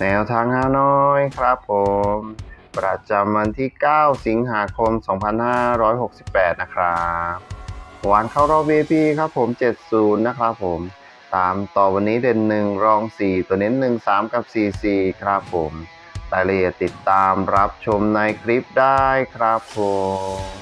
แนวทางฮานอยครับผม ประจำวันที่ 9 สิงหาคม 2568 นะครับหวานเข้ารอบ VIP ครับผม 70 นะครับผม ตามต่อวันนี้เด่น 1 รอง 4 ตัวเน้น 1 3 กับ 4 4 ครับผมรายละเอียดติดตามรับชมในคลิปได้ครับผม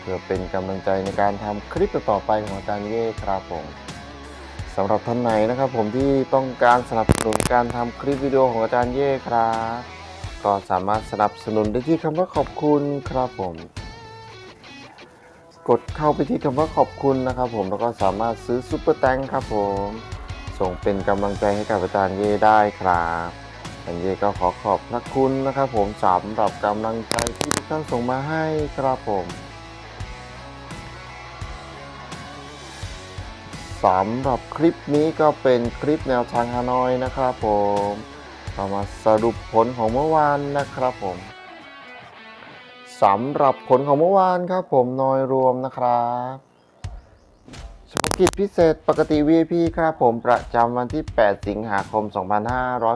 เพื่อเป็นกำลังใจในการทำคลิปต่อไปของอาจารย์เย่ครับผมสำหรับท่านไหนนะครับ ผมที่ต้องการสนับสนุนการทำคลิปวิดีโอของอาจารย์เย่ครับก็สามารถสนับสนุนได้ที่คำว่าขอบคุณครับผม กดเข้าไปที่คำว่าขอบคุณนะครับ ผมแล้วก็สามารถซื้อซุปเปอร์แตงครับผม ส่งเป็นกำลังใจให้กับอาจารย์เย่ได้ครับอาจารย์เย่ก็ขอขอบพระคุณนะครับ ผมสำหรับกำลังใจที่ทุกท่านส่งมาให้ครับผม สำหรับคลิปนี้ก็เป็นคลิปแนวทางฮานอยนะครับผมเรามาสรุปผลของเมื่อวานนะครับผมสำหรับผลของเมื่อวานครับผมนอยรวมนะครับเฉพาะกิจพิเศษปกติ VIP ครับผมประจำวันที่ 8 สิงหาคม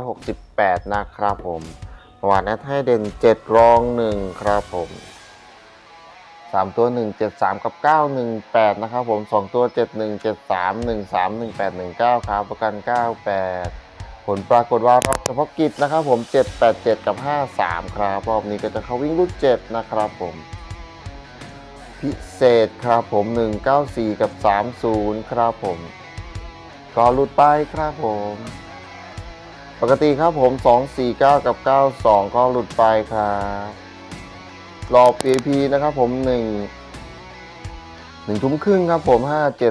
2568 นะครับผมเมื่อวานแอดให้เด่น 7 รอง 1 ครับผม สามตัวหนึ่งเจ็ดสามกับเก้าหนึ่งแปดนะครับผมสองตัวเจ็ดหนึ่งเจ็ดสามหนึ่งสามหนึ่งแปดหนึ่งเก้าครับประกันเก้าแปดผลปรากฏว่ารอบเฉพาะกิจนะครับผมเจ็ดแปดเจ็ดกับห้าสามครับ รอบนี้ก็จะเข้าวิ่งรุ่นเจ็ดนะครับผม พิเศษครับผมหนึ่งเก้าสี่กับสามศูนย์ครับผม ก็หลุดไปครับผม ปกติครับผมสองสี่เก้ากับเก้าสองก็หลุดไปครับ รอบ VIP นะครับผม1 1ทุ่มครึ่งครับผม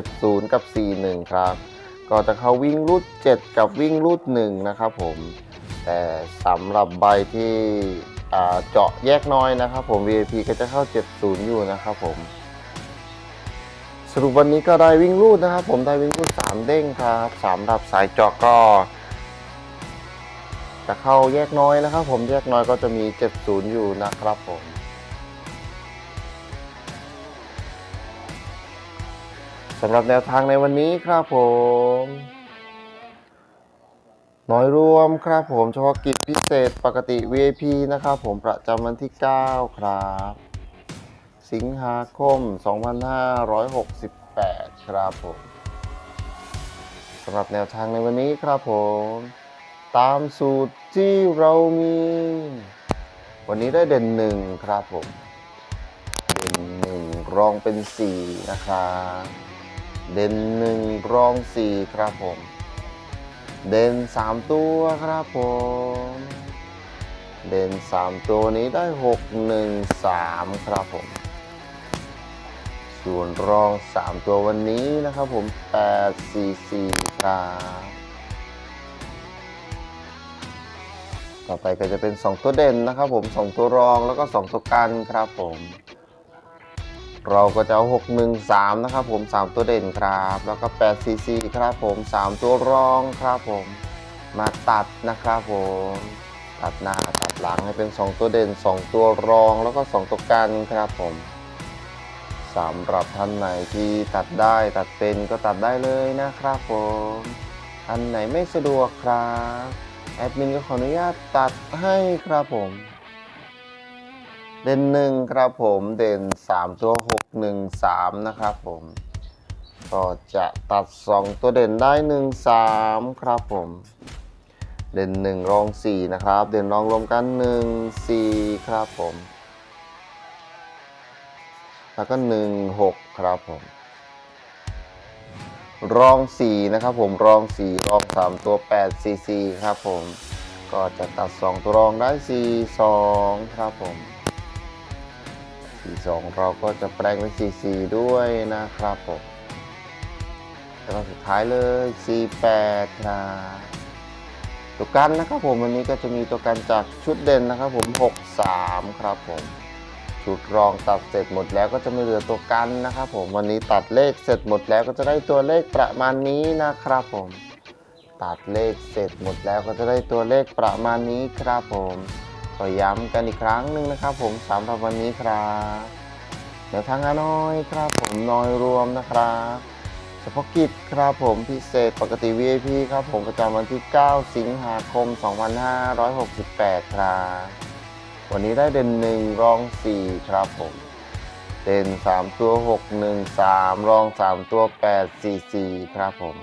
570 กับ 41 ครับ ก็จะเข้าวิ่งรูด 7 กับวิ่งรูด 1 นะครับผม แต่สำหรับใบที่เจาะแยกน้อยนะครับผม VIP ก็จะเข้า 70 อยู่นะครับผม สรุปวันนี้ก็ได้วิ่งรูดนะครับผมได้วิ่งรูด 3 เด้งครับสำหรับสายเจาะก็จะเข้าแยกน้อยนะครับผมแยกน้อยก็จะมี 70 อยู่นะครับผม สำหรับแนวทางในวันนี้ครับผม น้อยรวมครับผมเฉพาะกิจพิเศษปกติ VIP นะครับผมประจำวันที่ 9 ครับ สิงหาคม 2568 ครับผมสำหรับแนวทางในวันนี้ครับผม ตามสูตรที่เรามี วันนี้ได้เด่นหนึ่งครับผม เด่นหนึ่งรองเป็นสี่นะครับ เด่นหนึ่งรองสี่ครับผม เด่นสามตัวครับผม เด่นสามตัวนี้ได้หกหนึ่งสามครับผม ส่วนรองสามตัววันนี้นะครับผมแปดสี่สี่ครับต่อไปก็จะเป็น 2 ตัวเด่นนะครับผม 2 ตัวรองแล้วก็ 2 ตัวกันครับผม เราก็จะเอา 613 นะครับผม 3 ตัวเด่นครับ แล้วก็8 cc ครับผม 3 ตัวรองครับผม มาตัดนะครับผม ตัดหน้าตัดหลังให้เป็น 2 ตัวเด่น 2 ตัวรองแล้วก็ 2 ตัวกันครับผมสำหรับท่านไหนที่ตัดได้ตัดเป็นก็ตัดได้เลยนะครับผมท่านไหนไม่สะดวกครับ แอดมินก็ขออนุญาตตัดให้ครับผม เด่นหนึ่งครับผมเด่น3ตัว6 1 3นะครับผม ก็จะตัด2ตัวเด่นได้1 3ครับผม เด่น1รอง4นะครับ เด่นรองรวมกัน1 4ครับผม แล้วก็1 6ครับผม รอง4นะครับผมรอง4รอง3ตัว8 4 4ครับผม ก็จะตัด2ตัวรองได้4 2ครับผม 42เราก็จะแปลงเป็น44ด้วยนะครับผมแล้วก็สุดท้ายเลย48ครับตัวกันนะครับผมวันนี้ก็จะมีตัวกันจากชุดเด่นนะครับผม 63 ครับผมชุดรองตัดเสร็จหมดแล้วก็จะไม่เหลือตัวกันนะครับผมวันนี้ตัดเลขเสร็จหมดแล้วก็จะได้ตัวเลขประมาณนี้นะครับผม ตัดเลขเสร็จหมดแล้วก็จะได้ตัวเลขประมาณนี้ครับผม อย้ำกันอีกครั้งหนึ่งนะครับ ผมสำหรับวันนี้ครับเดี๋ยวทางฮานอยครับ ผมน้อยรวมนะครับเฉพาะกิจครับผมพิเศษปกติ VIP ครับผมประจำวันที่ 9 สิงหาคม 2568 ครับวันนี้ได้เด่นหนึ่งรอง 4 ครับผมเด่น 3 ตัว 6 1 3 รอง 3 ตัว 8 4 4 ครับผม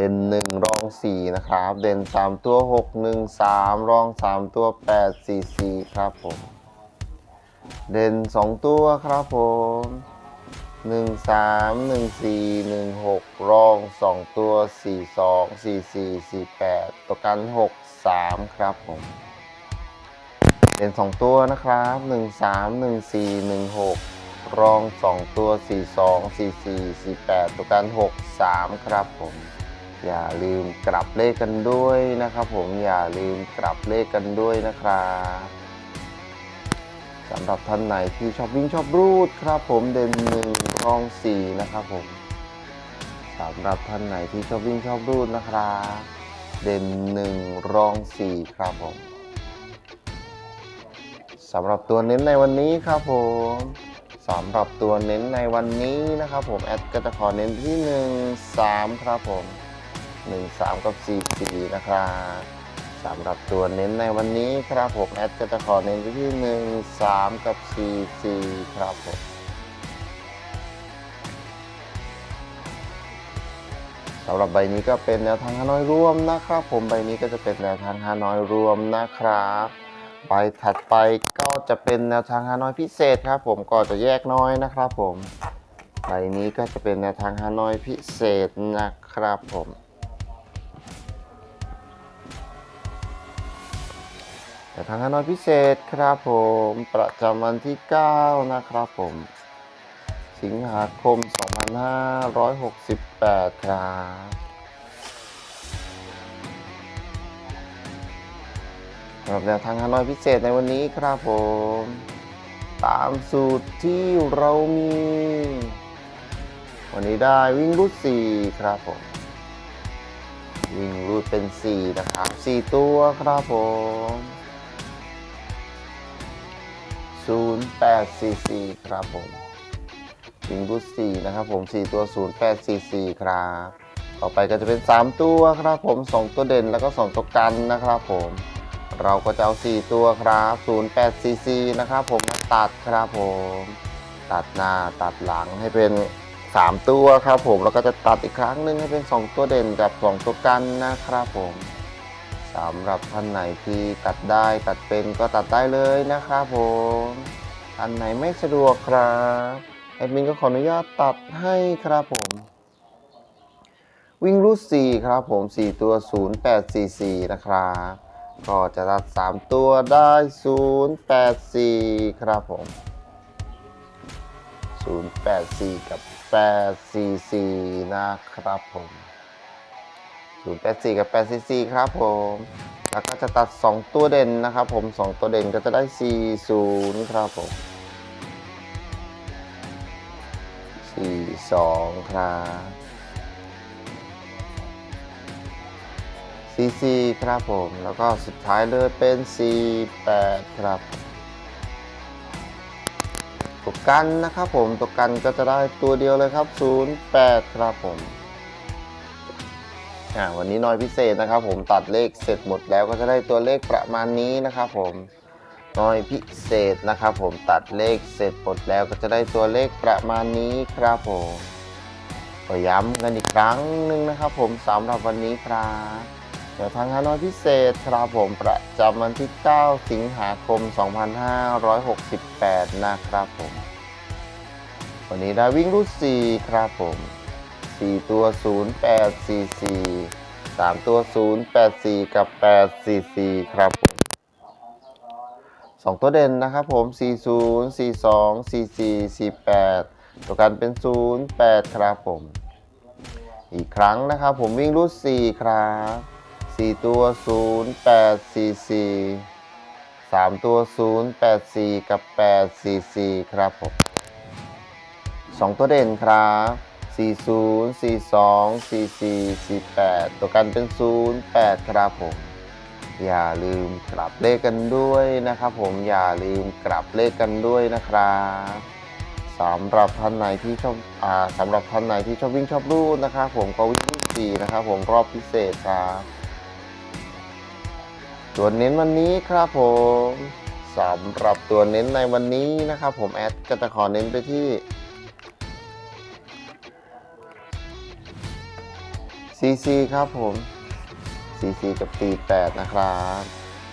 เด่น1รอง4นะครับ เด่น3ตัว6 1 3รอง3ตัว8 4 4ครับผมเด่น2ตัวครับผม1 3 1 4 1 6รอง2ตัว4 2 4 4 4 8ตัวกัน6 3ครับผมเด่น2ตัวนะครับ1 3 1 4 1 6รอง2ตัว4 2 4 4 4 8ตัวกัน6 3ครับผม อย่าลืมกลับเลขกันด้วยนะครับ ผมอย่าลืมกลับเลขกันด้วยนะครับสำหรับท่านไหนที่ชอบวิ่งชอบรูดครับ ผมเด่นหนึ่งรองสี่นะครับผมสำหรับท่านไหนที่ชอบวิ่งชอบรูดนะครับเด่นหนึ่งรองสี่ครับผมสำหรับตัวเน้นในวันนี้ครับผมสำหรับตัวเน้นในวันนี้นะครับผมแอดก็จะขอเน้นที่หนึ่งสามครับผม 1 3 กับ 4 4 นะครับสำหรับตัวเน้นในวันนี้ครับผมแอดก็จะขอเน้นไปที่ 1 3 กับ 4 4 ครับผมสำหรับใบนี้ก็เป็นแนวทางฮานอยรวมนะครับ ผมใบนี้ก็จะเป็นแนวทางฮานอยรวมนะครับใบถัดไปก็จะเป็นแนวทางฮานอยพิเศษครับ ผมก็จะแยกน้อยนะครับ ผมใบนี้ก็จะเป็นแนวทางฮานอยพิเศษนะครับผม แต่ทางฮานอยพิเศษครับผมประจำวันที่ 9 นะครับผม สิงหาคม 2568 ครับสำหรับแนวทางฮานอยพิเศษในวันนี้ครับผม ตามสูตรที่เรามี วันนี้ได้วิ่งรูด4ครับผมวิ่งรูดเป็น 4 นะครับ 4 ตัวครับผม 0844 ครับผมวิ่งรูด4นะครับผม 4 ตัว 0844 ครับ ต่อไปก็จะเป็น 3 ตัวครับผม 2 ตัวเด่นแล้วก็ 2 ตัวกันนะครับผม เราก็จะเอา 4 ตัวครับ0844 นะครับผมมาตัดครับผม ตัดหน้าตัดหลังให้เป็น 3 ตัวครับผม แล้วก็จะตัดอีกครั้งหนึ่งให้เป็น 2 ตัวเด่นกับ 2 ตัวกันนะครับผม สำหรับท่านไหนที่ตัดได้ตัดเป็นก็ตัดได้เลยนะครับผมท่านไหนไม่สะดวกครับแอดมินก็ขออนุญาตตัดให้ครับผม วิ่งรูด4ครับผม 4 ตัว 0844 นะครับ ก็จะตัด 3 ตัวได้ 084 ครับผม 084 กับ 844 นะครับผม 084 กับ844ครับผม แล้วก็จะตัด 2 ตัวเด่นนะครับผม 2 ตัวเด่นก็จะได้ 40 ครับผมสี่สองครับสี่สี่ครับผม แล้วก็สุดท้ายเลยเป็นสี่แปดครับตัวกันนะครับผมตัวกันก็จะได้ตัวเดียวเลยครับศูนย์แปดครับผม อ่าวันนี้น้อยพิเศษนะครับ ผมตัดเลขเสร็จหมดแล้วก็จะได้ตัวเลขประมาณนี้นะครับผมน้อยพิเศษนะครับ ผมตัดเลขเสร็จหมดแล้วก็จะได้ตัวเลขประมาณนี้ครับผมก็ย้ำกันอีกครั้งหนึ่งนะครับ ผมสำหรับวันนี้ครับเดี๋ยวทางฮานอยพิเศษครับผมประจำวันที่ 9 สิงหาคม 2568 นะครับผม วันนี้ได้วิ่งรูด4ครับผม 4 ตัว 0844 3 ตัว 084 กับ 844 ครับผมสองตัวเด่นนะครับผม 40 42 44 48 ตัวกันเป็น 08 ครับผม อีกครั้งนะครับผมวิ่งรูด4ครับ4 ตัว 0844 3 ตัว 084 กับ 844 ครับผม 2 ตัวเด่นครับ 40 42 44 48 ตัวกันเป็น 08 ครับผม อย่าลืมกลับเลขกันด้วยนะครับผมอย่าลืมกลับเลขกันด้วยนะครับสำหรับท่านไหนที่ชอบอ่าสำหรับท่านไหนที่ชอบวิ่งชอบรูดนะครับผมก็วิ่งรูดสี่นะครับผมรอบพิเศษครับตัวเน้นวันนี้ครับผมสำหรับตัวเน้นในวันนี้นะครับผมแอดก็จะขอเน้นไปที่ CC ครับผม CC กับ 48 นะครับ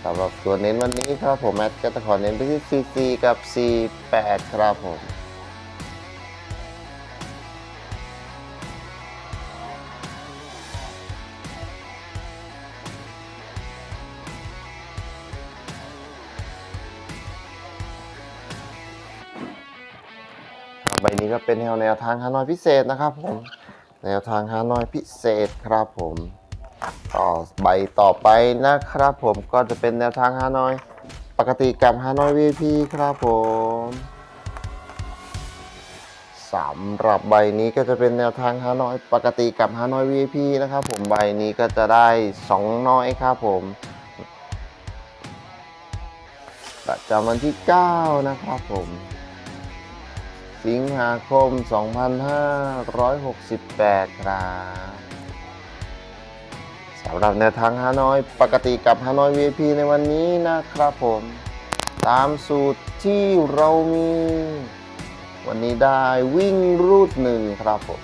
สำหรับตัวเน้นวันนี้ครับผมแอดก็จะขอเน้นไปที่ CC กับ 48 ครับผมครับใบนี้ก็เป็นแนวแนวทางฮานอยพิเศษนะครับผม แนวทางฮานอยพิเศษครับผมต่อใบต่อไปนะครับผมก็จะเป็นแนวทางฮานอย ปกติกับฮานอย VIP ครับผมสำหรับใบนี้ก็จะเป็นแนวทางฮานอยปกติกับฮานอย VIP นะครับผมใบนี้ก็จะได้ 2 น้อยครับผมประจำวันที่ 9 นะครับผม สิงหาคม 2568 ครับสำหรับแนวทางฮานอยปกติกับฮานอย VIP ในวันนี้นะครับผม ตามสูตรที่เรามี วันนี้ได้วิ่งรูดหนึ่งครับผม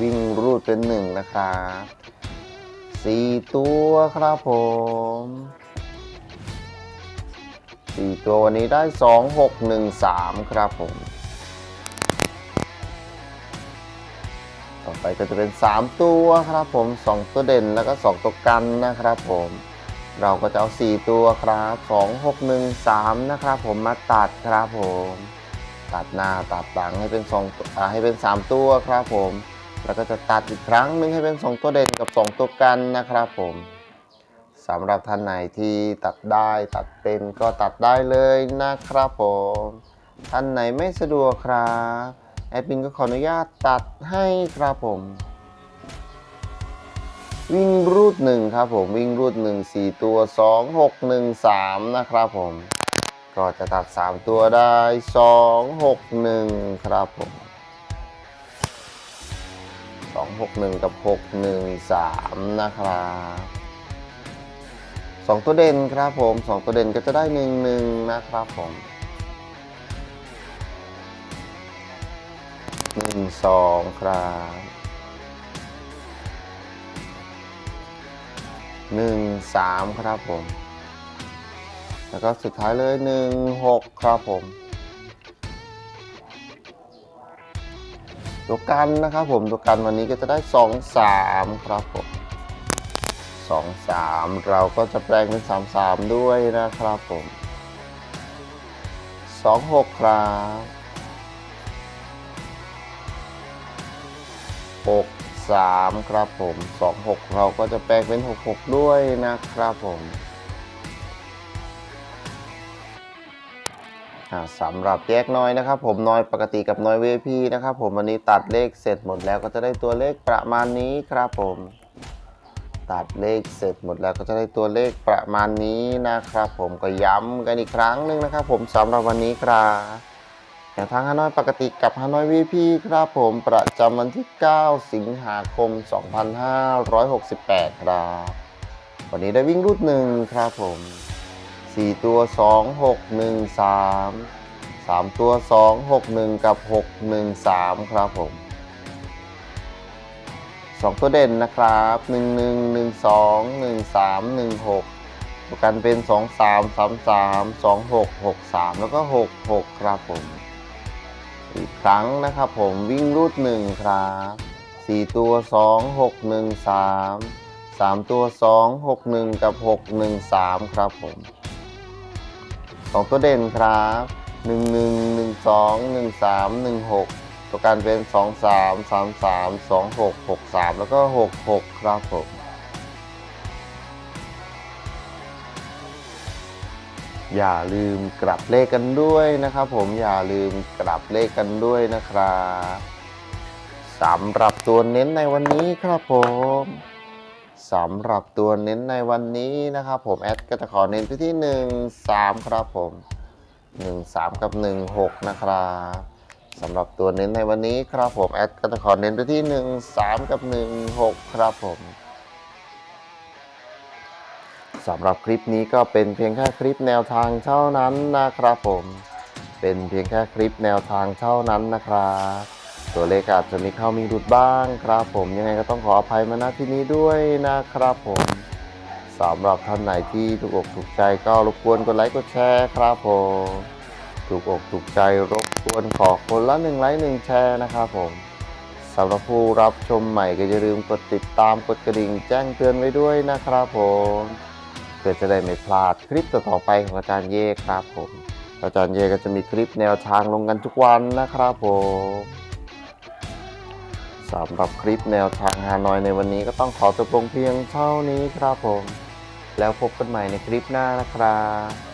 วิ่งรูดเป็นหนึ่งนะครับสี่ตัวครับผม สี่ตัววันนี้ได้สองหกหนึ่งสามครับผม ต่อไปก็จะเป็น 3 ตัวครับผม 2 ตัวเด่นแล้วก็ 2 ตัวกันนะครับผม เราก็จะเอา 4 ตัวครับ 2 6 1 3 นะครับผมมาตัดครับผม ตัดหน้าตัดหลังให้เป็น2อ่าให้เป็น 3 ตัวครับผม แล้วก็จะตัดอีกครั้งนึงให้เป็น 2 ตัวเด่นกับ 2 ตัวกันนะครับผม สำหรับท่านไหนที่ตัดได้ตัดเป็นก็ตัดได้เลยนะครับผม ท่านไหนไม่สะดวกครับแอดมินก็ขออนุญาตตัดให้ครับผม วิ่งรูดหนึ่งครับผมวิ่งรูดหนึ่งสี่ตัวสองหกหนึ่งสามนะครับผม ก็จะตัดสามตัวได้สองหกหนึ่งครับผมสองหกหนึ่งกับหกหนึ่งสามนะครับ สองตัวเด่นครับผมสองตัวเด่นก็จะได้หนึ่งหนึ่งนะครับผมหนึ่งสองครับหนึ่งสามครับผม แล้วก็สุดท้ายเลยหนึ่งหกครับผมตัวกันนะครับผมตัวกันวันนี้ก็จะได้สองสามครับผม สองสามเราก็จะแปลงเป็นสามสามด้วยนะครับผมสองหกครับ 6 3 ครับผม 2 6 เราก็จะแปลงเป็น 6 6 ด้วยนะครับผมสำหรับแยกน้อยนะครับ ผมน้อยปกติกับน้อย VIP นะครับ ผมวันนี้ตัดเลขเสร็จหมดแล้วก็จะได้ตัวเลขประมาณนี้ครับผม ตัดเลขเสร็จหมดแล้วก็จะได้ตัวเลขประมาณนี้นะครับ ผมก็ย้ำกันอีกครั้งหนึ่งนะครับ ผมสำหรับวันนี้ครับอย่างทางฮานอยปกติกับฮานอย VP ครับผมประจำวันที่ 9 สิงหาคม 2568 ครับ วันนี้ได้วิ่งรูดหนึ่งครับผม 4 ตัว 2 6 1 3 3 ตัว 2 6 1 กับ 6 1 3 ครับผม 2 ตัวเด่นนะครับ 1 1 1 2 1 3 1 6ประกันเป็น 2 3 3 3 2 6 6 3 แล้วก็ 6 6 ครับผม อีกครั้งนะครับผมวิ่งรูด 1 ครับ 4 ตัว 2 6 1 3 3 ตัว 2 6 1 กับ 6 1 3 ครับผม 2 ตัวเด่นครับ 1 1 1 2 1 3 1 6 ประกันเป็น 2 3 3 3 2 6 6 3 แล้วก็ 6 6 ครับผมอย่าลืมกลับเลขกันด้วยนะครับผมอย่าลืมกลับเลขกันด้วยนะครับสำหรับตัวเน้นในวันนี้ครับผมสำหรับตัวเน้นในวันนี้นะครับผมแอดก็จะขอเน้นไปที่ 1 3 ครับผม 1 3 กับ 1 6 นะครับ สำหรับตัวเน้นในวันนี้ครับผม แอดก็จะขอเน้นไปที่ 1 3 กับ 1 6 ครับผมสำหรับคลิปนี้ก็เป็นเพียงแค่คลิปแนวทางเท่านั้นนะครับผม เป็นเพียงแค่คลิปแนวทางเท่านั้นนะครับตัวเลขอาจจะมีเข้ามีหลุดบ้างครับผมยังไงก็ต้องขออภัยมาณที่นี้ด้วยนะครับผมสำหรับท่านไหนที่ถูกอกถูกใจก็รบกวนกดไลค์กดแชร์ครับผม ถูกอกถูกใจรบกวนขอคนละหนึ่งไลค์หนึ่งแชร์นะครับผมสำหรับผู้รับชมใหม่ก็อย่าลืมกดติดตามกดกระดิ่งแจ้งเตือนไว้ด้วยนะครับผมเพื่อจะได้ไม่พลาดคลิปต่อๆไปของอาจารย์เย่ครับผม อาจารย์เย่ก็จะมีคลิปแนวทางลงกันทุกวันนะครับผมสำหรับคลิปแนวทางฮานอยในวันนี้ก็ต้องขอจบลงเพียงเท่านี้ครับผม แล้วพบกันใหม่ในคลิปหน้านะครับ